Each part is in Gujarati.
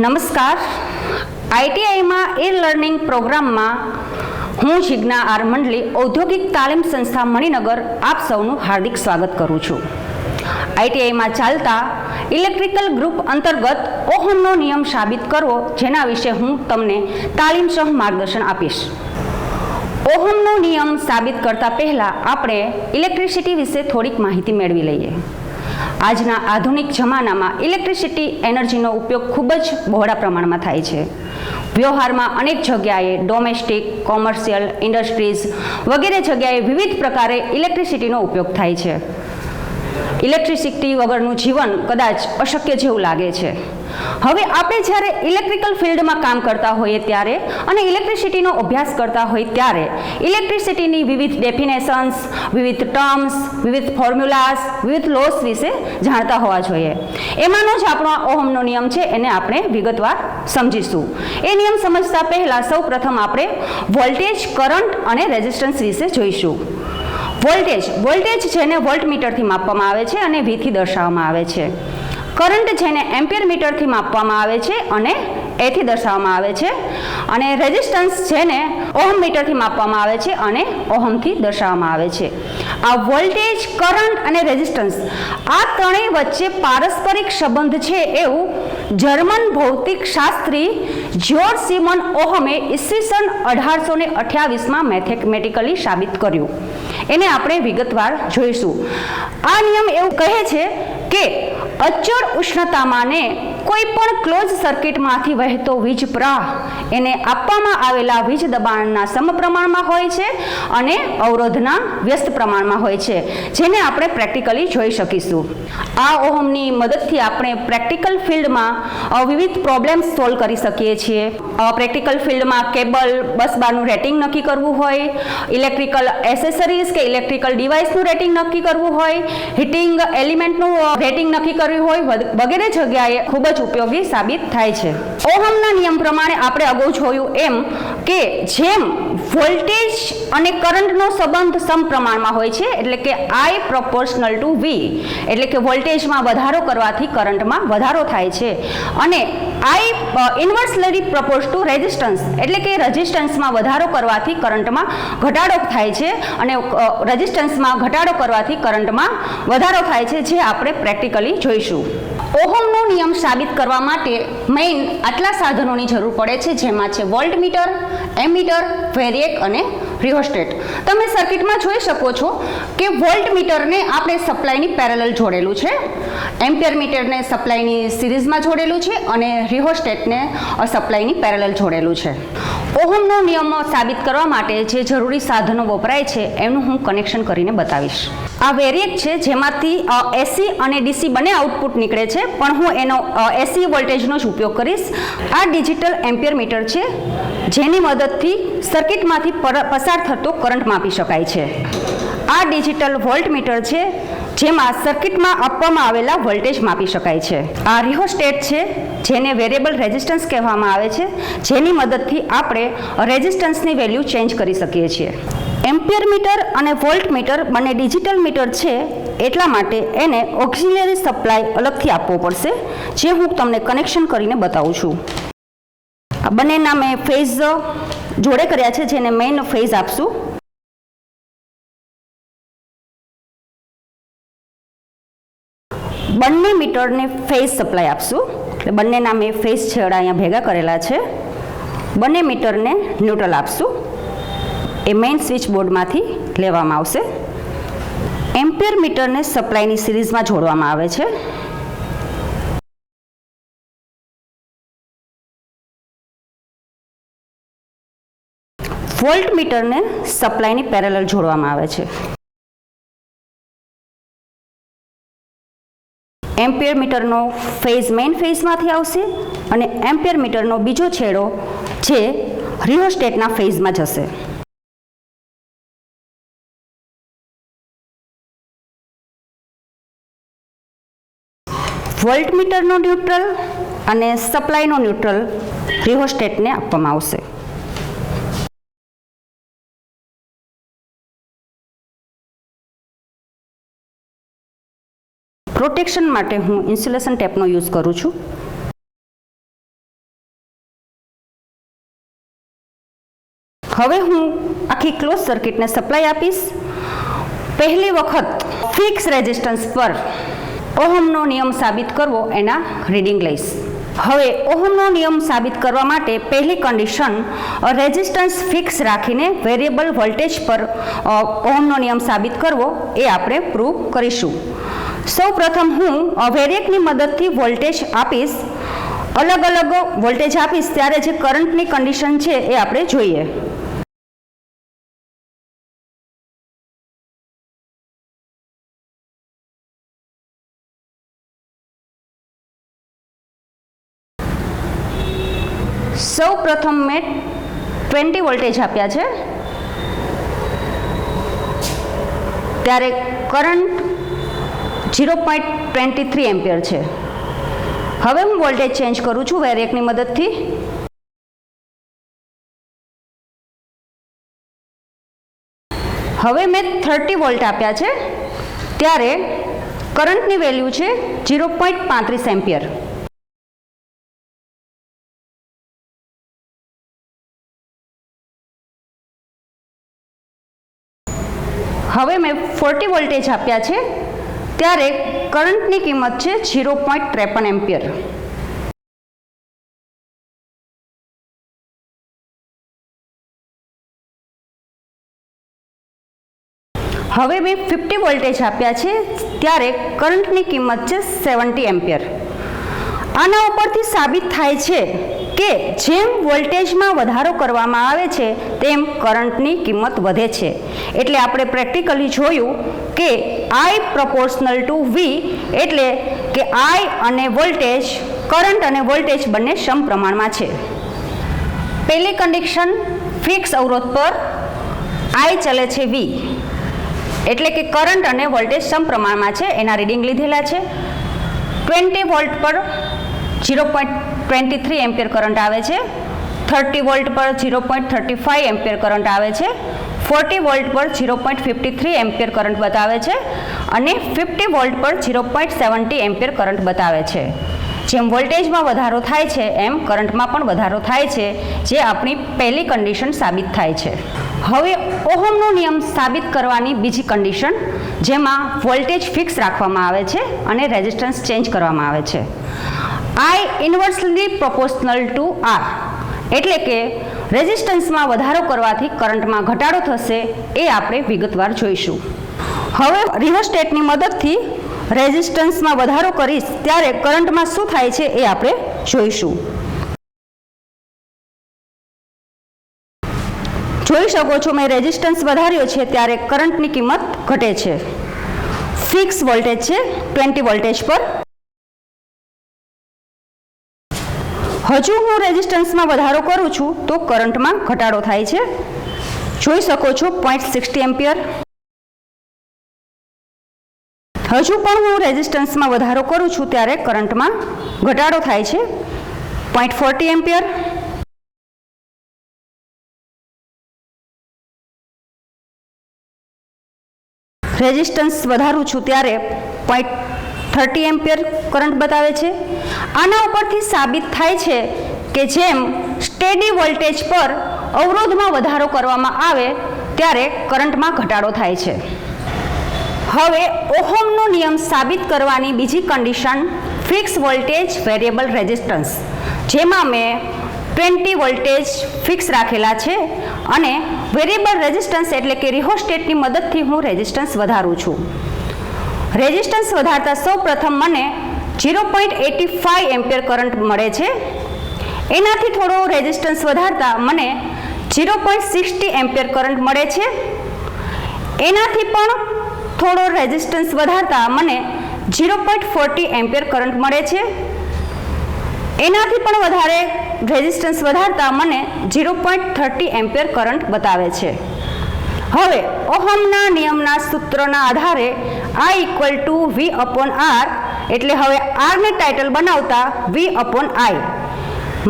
નમસ્કાર. આઈટીઆઈમાં એ લર્નિંગ પ્રોગ્રામમાં હું જિજ્ઞા આર મંડલી, ઔદ્યોગિક તાલીમ સંસ્થા મણિનગર, આપ સૌનું હાર્દિક સ્વાગત કરું છું. આઈટીઆઈમાં ચાલતા ઇલેક્ટ્રિકલ ગ્રુપ અંતર્ગત ઓહમનો નિયમ સાબિત કરવો જેના વિશે હું તમને તાલીમ સહ માર્ગદર્શન આપીશ. ઓહમનો નિયમ સાબિત કરતા પહેલા આપણે ઇલેક્ટ્રિસિટી વિશે થોડીક માહિતી મેળવી લઈએ. આજના આધુનિક જમાનામાં ઇલેક્ટ્રિસિટી એનર્જીનો ઉપયોગ ખૂબ જ બહોળા પ્રમાણમાં થાય છે. વ્યવહારમાં અનેક જગ્યાએ ડોમેસ્ટિક કોમર્શિયલ ઇન્ડસ્ટ્રીઝ વગેરે જગ્યાએ વિવિધ પ્રકારે ઇલેક્ટ્રિસિટીનો ઉપયોગ થાય છે. ઇલેક્ટ્રિસિટી વગરનું જીવન કદાચ અશક્ય જેવું લાગે છે. હવે આપણે જ્યારે ઇલેક્ટ્રિકલ ફિલ્ડમાં કામ કરતા હોઈએ ત્યારે અને ઇલેક્ટ્રિસિટીનો અભ્યાસ કરતા હોઈએ ત્યારે ઇલેક્ટ્રિસિટીની વિવિધ ડેફિનેશન્સ, વિવિધ ટર્મ્સ, વિવિધ ફોર્મ્યુલાસ, વિવિધ લોસ વિશે જાણતા હોવા જોઈએ. એમાંનો જ આપણો ઓહમનો નિયમ છે, એને આપણે વિગતવાર સમજીશું. એ નિયમ સમજતા પહેલાં સૌ પ્રથમ આપણે વોલ્ટેજ, કરંટ અને રેઝિસ્ટન્સ વિશે જોઈશું. વોલ્ટેજ વોલ્ટેજ જેને વોલ્ટ મીટરથી માપવામાં આવે છે અને વીથી દર્શાવવામાં આવે છે. કરંટ જેને એમ્પિયર મીટરથી માપવામાં આવે છે અને એથી દર્શાવવામાં આવે છે. અને રેઝિસ્ટન્સ જેને ઓહમ મીટરથી માપવામાં આવે છે અને ઓહમથી દર્શાવવામાં આવે છે. આ વોલ્ટેજ, કરંટ અને રેઝિસ્ટન્સ આ ત્રણેય વચ્ચે પારસ્પરિક સંબંધ છે એવું જર્મન ભૌતિક શાસ્ત્રી જ્યોર્જ સિમન ઓહમે ઈસવીસન અઢારસો ને અઠ્યાવીસમાં મેથેમેટિકલી સાબિત કર્યું. એને આપણે વિગતવાર જોઈશું. આ નિયમ એવું કહે છે કે અચળ ઉષ્ણતામાને કોઈ પણ ક્લોઝ સર્કિટમાંથી વહેતો વીજ પ્રવાહ એને આપવામાં આવેલા વીજ દબાણના સમપ્રમાણમાં હોય છે અને અવરોધના વ્યસ્ત પ્રમાણમાં હોય છે, જેને આપણે પ્રેક્ટિકલી જોઈ શકીશું. આ ઓહમની મદદથી આપણે પ્રેક્ટિકલ ફિલ્ડમાં વિવિધ પ્રોબ્લેમ્સ સોલ્વ કરી શકીએ છીએ. પ્રેક્ટિકલ ફિલ્ડમાં કેબલ બસ બારનું રેટિંગ નક્કી કરવું હોય ઇલેક્ટ્રિકલ એસેસરીઝ કે ઇલેક્ટ્રિકલ ડિવાઇસનું રેટિંગ નક્કી કરવું હોય હીટિંગ એલિમેન્ટનું રેટિંગ નક્કી કરવું હોય વગેરે જગ્યાએ ખૂબ જ ઉપયોગી સાબિત થાય છે. ઓહમના નિયમ પ્રમાણે આપણે અગાઉ જોયું એમ કે જેમ વોલ્ટેજ અને કરંટનો સંબંધ સમપ્રમાણમાં હોય છે, એટલે કે આઈ પ્રોપોર્શનલ ટુ વી એટલે કે વોલ્ટેજમાં વધારો કરવાથી કરંટમાં વધારો થાય છે. અને I inversely proportional to resistance એટલે કે રેઝિસ્ટન્સમાં વધારો કરવાથી કરંટમાં ઘટાડો થાય છે અને રેઝિસ્ટન્સમાં ઘટાડો કરવાથી કરંટમાં વધારો થાય છે, જે આપણે પ્રેક્ટિકલી જોઈશું. ઓહમનો નિયમ સાબિત કરવા માટે મેઇન આટલા સાધનોની જરૂર પડે છે, જેમાં છે વોલ્ટ મીટર, એમીટર, વેરિએક અને રિહોસ્ટેટ તમે સર્કિટમાં જોઈ શકો છો કે વોલ્ટ મીટરને આપણે સપ્લાયની પેરેલલ જોડેલું છે, એમ્પિયર મીટરને સપ્લાયની સિરીઝમાં જોડેલું છે અને રિહોસ્ટેટને સપ્લાયની પેરેલલ જોડેલું છે. ઓહમનો નિયમ સાબિત કરવા માટે જે જરૂરી સાધનો વપરાય છે, એનું હું કનેક્શન કરીને બતાવીશ. આ વેરિએક છે, જેમાંથી એસી અને ડીસી બંને આઉટપુટ નીકળે છે, પણ હું એનો એસી વોલ્ટેજનો જ ઉપયોગ કરીશ. આ ડિજિટલ એમ્પિયર મીટર છે, જેની મદદથી સર્કિટમાંથી પસાર થતો કરંટ માપી શકાય છે. આ ડિજિટલ વોલ્ટ મીટર છે જેમાં સર્કિટમાં આપવામાં આવેલા વોલ્ટેજ માપી શકાય છે. આ રિહોસ્ટેટ છે, જેને વેરિયેબલ રેઝિસ્ટન્સ કહેવામાં આવે છે, જેની મદદથી આપણે રેઝિસ્ટન્સની વેલ્યુ ચેન્જ કરી શકીએ છીએ. એમ્પિયર મીટર અને વોલ્ટ મીટર બંને ડિજિટલ મીટર છે, એટલા માટે એને ઓક્સિલરી સપ્લાય અલગથી આપવો પડશે, જે હું તમને કનેક્શન કરીને બતાવું છું. આ બંનેના મેં ફેઝ જોડે કર્યા છે, જેને મેઇન ફેઝ આપશું. મીટરને ફેસ સપ્લાય આપશું. એટલે બંનેના મેં ફેસ છેડા અહીંયા ભેગા કરેલા છે. બંને મીટરને ન્યુટ્રલ આપશું. એ મેઇન સ્વિચ બોર્ડમાંથી લેવામાં આવશે. એમ્પિયર મીટરને સપ્લાયની સિરીઝમાં જોડવામાં આવે છે. વોલ્ટ મીટરને સપ્લાયની પેરેલલ જોડવામાં આવે છે. એમ્પિયર મીટરનો ફેઝ, મેઇન ફેઝમાંથી આવશે અને એમ્પિયર મીટરનો બીજો છેડો જે રિયોસ્ટેટના ફેઝમાં જશે. વોલ્ટ મીટરનો ન્યુટ્રલ અને સપ્લાયનો ન્યુટ્રલ રિહોસ્ટેટને આપવામાં આવશે. પ્રોટેક્શન માટે હું ઇન્સ્યુલેશન ટેપનો યુઝ કરું છું. હવે હું આખી ક્લોઝ સર્કિટને સપ્લાય આપીશ. પહેલી વખત ફિક્સ રેઝિસ્ટન્સ પર ઓહમનો નિયમ સાબિત કરવો એના રીડિંગ લઈશ. હવે ઓહમનો નિયમ સાબિત કરવા માટે પહેલી કન્ડિશન રેઝિસ્ટન્સ ફિક્સ રાખીને વેરિયેબલ વોલ્ટેજ પર ઓહમનો નિયમ સાબિત કરવો એ આપણે પ્રૂવ કરીશું. સૌ પ્રથમ હું વેરિયેકની મદદથી વોલ્ટેજ આપીશ, અલગ અલગ વોલ્ટેજ આપીશ, ત્યારે જે કરંટની કન્ડિશન છે એ આપણે જોઈએ. સૌ પ્રથમ મેં ટ્વેન્ટી વોલ્ટેજ આપ્યા છે. ત્યારે current zero point twenty three ampere છે. હવે હું વોલ્ટેજ ચેન્જ કરું છું વેરેકની મદદથી. હવે મેં થર્ટી વોલ્ટ આપ્યા છે. ત્યારે કરંટની વેલ્યુ છે ઝીરો પોઈન્ટ પાંત્રીસ એમ્પિયર. હવે મેં ફોર્ટી વોલ્ટેજ આપ્યા છે. ત્યારે કરંટની કિંમત છે ઝીરો પોઈન્ટ ત્રેપન એમ્પિયર. હવે મેં ફિફ્ટી વોલ્ટેજ આપ્યા છે, ત્યારે કરંટની કિંમત છે સેવન્ટી એમ્પિયર. આના ઉપરથી સાબિત થાય છે કે જેમ વોલ્ટેજમાં વધારો કરવામાં આવે છે, તેમ કરંટની કિંમત વધે છે. એટલે આપણે પ્રેક્ટિકલી જોયું કે આઈ પ્રપોર્શનલ ટુ વી એટલે કે આઈ અને વોલ્ટેજ કરંટ અને વોલ્ટેજ બંને સમપ્રમાણમાં છે. પહેલી કન્ડિશન ફિક્સ અવરોધ પર આઈ ચલે છે વી એટલે કે કરંટ અને વોલ્ટેજ સમપ્રમાણમાં છે, એના રીડિંગ લીધેલા છે. ટ્વેન્ટી વોલ્ટ પર zero point twenty three ampere current આવે છે. થર્ટી વોલ્ટ પર zero point thirty five ampere current આવે છે. ફોર્ટી વોલ્ટ પર zero point fifty three ampere current બતાવે છે અને ફિફ્ટી વોલ્ટ પર zero point seventy ampere current બતાવે છે. જેમ વોલ્ટેજમાં વધારો થાય છે, એમ કરંટમાં પણ વધારો થાય છે, જે આપણી પહેલી કન્ડિશન સાબિત થાય છે. હવે ઓહમનો નિયમ સાબિત કરવાની બીજી કન્ડિશન જેમાં વોલ્ટેજ ફિક્સ રાખવામાં આવે છે અને રેઝિસ્ટન્સ ચેન્જ કરવામાં આવે છે. I inversely proportional to R એટલે કે રેઝિસ્ટન્સમાં વધારો કરવાથી કરંટમાં ઘટાડો થશે એ આપણે વિગતવાર જોઈશું. હવે રિવર્સ્ટેટની મદદથી રેઝિસ્ટન્સમાં વધારો કરીશ, ત્યારે કરંટમાં શું થાય છે એ આપણે જોઈશું. જોઈ શકો છો મેં રેઝિસ્ટન્સ વધાર્યો છે, ત્યારે કરંટની કિંમત ઘટે છે. ફિક્સ વોલ્ટેજ છે ટ્વેન્ટી વોલ્ટેજ પર. હજુ હું રેઝિસ્ટન્સમાં વધારો કરું છું, તો કરંટમાં ઘટાડો થાય છે. જોઈ શકો છો પોઈન્ટ સિક્સટી એમ્પિયર. હજુ પણ હું રેઝિસ્ટન્સમાં વધારો કરું છું, ત્યારે કરંટમાં ઘટાડો થાય છે. Point forty ampere. રેઝિસ્ટન્સ વધારું છું, ત્યારે પોઈન્ટ થર્ટી એમ્પિયર કરંટ બતાવે છે. આના ઉપરથી સાબિત થાય છે કે જેમ સ્ટેડી વોલ્ટેજ પર અવરોધમાં વધારો કરવામાં આવે ત્યારે કરંટમાં ઘટાડો થાય છે. હવે ઓહોમનો નિયમ સાબિત કરવાની બીજી condition fix voltage variable resistance જેમાં મેં ટ્વેન્ટી વોલ્ટેજ ફિક્સ રાખેલા છે અને વેરિયેબલ રેઝિસ્ટન્સ એટલે કે રિહોસ્ટેટની મદદથી હું રેઝિસ્ટન્સ વધારું છું. રેઝિસ્ટન્સ વધારતા સૌ પ્રથમ મને zero point eighty five ampere current મળે છે. એનાથી થોડો રેઝિસ્ટન્સ વધારતા મને zero point sixty ampere current મળે છે. એનાથી પણ થોડો રેઝિસ્ટન્સ વધારતા મને zero point forty ampere current મળે છે. એનાથી પણ વધારે રેઝિસ્ટન્સ વધારતા મને zero point thirty ampere current બતાવે છે. હવે ઓહમના નિયમના સૂત્રના આધારે આ equal to V upon R એટલે હવે આરને ટાઇટલ બનાવતા વી અપોન આઈ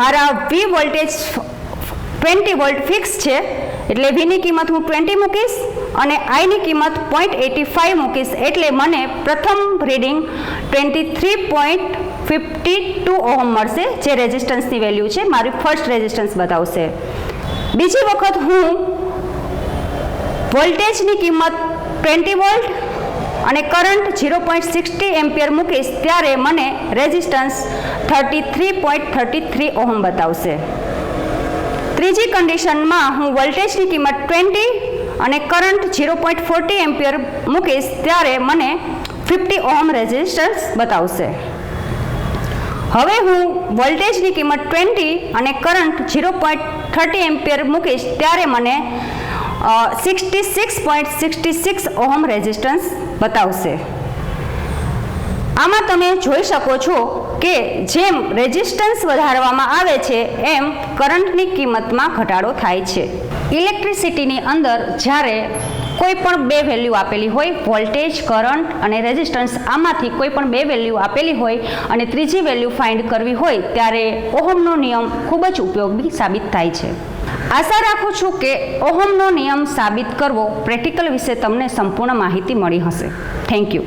મારા V voltage twenty volt fix છે, એટલે વીની કિંમત હું ટ્વેન્ટી મૂકીશ અને આઈની કિંમત પોઈન્ટ એટી ફાઇવ મૂકીશ, એટલે મને પ્રથમ reading twenty three point fifty two ohm મળશે, જે રેઝિસ્ટન્સની વેલ્યુ છે, મારી ફર્સ્ટ રેઝિસ્ટન્સ બતાવશે. બીજી વખત હું વોલ્ટેજની કિંમત ટ્વેન્ટી વોલ્ટ અને current zero point sixty ampere મૂકીશ, ત્યારે મને resistance thirty three point thirty three ohm બતાવશે. ત્રીજી કન્ડિશનમાં હું વોલ્ટેજની કિંમત ટ્વેન્ટી અને current zero point forty ampere મૂકીશ, ત્યારે મને ફિફ્ટી ઓહમ રેઝિસ્ટન્સ બતાવશે. હવે હું વોલ્ટેજની કિંમત ટ્વેન્ટી અને current zero point thirty ampere મૂકીશ, ત્યારે મને sixty six point sixty six ohm resistance બતાવશે. આમાં તમે જોઈ શકો છો કે જેમ રેઝિસ્ટન્સ વધારવામાં આવે છે, એમ કરંટની કિંમતમાં ઘટાડો થાય છે. ઇલેક્ટ્રિસિટીની અંદર જ્યારે કોઈ પણ બે વેલ્યુ આપેલી હોય, વોલ્ટેજ, કરંટ અને રેઝિસ્ટન્સ આમાંથી કોઈ પણ બે વેલ્યુ આપેલી હોય અને ત્રીજી વેલ્યુ ફાઇન્ડ કરવી હોય, ત્યારે ઓહમનો નિયમ ખૂબ જ ઉપયોગી સાબિત થાય છે. આશા રાખું છું કે ઓહમનો નિયમ સાબિત કરવો પ્રેક્ટિકલ વિશે તમને સંપૂર્ણ માહિતી મળી હશે. Thank you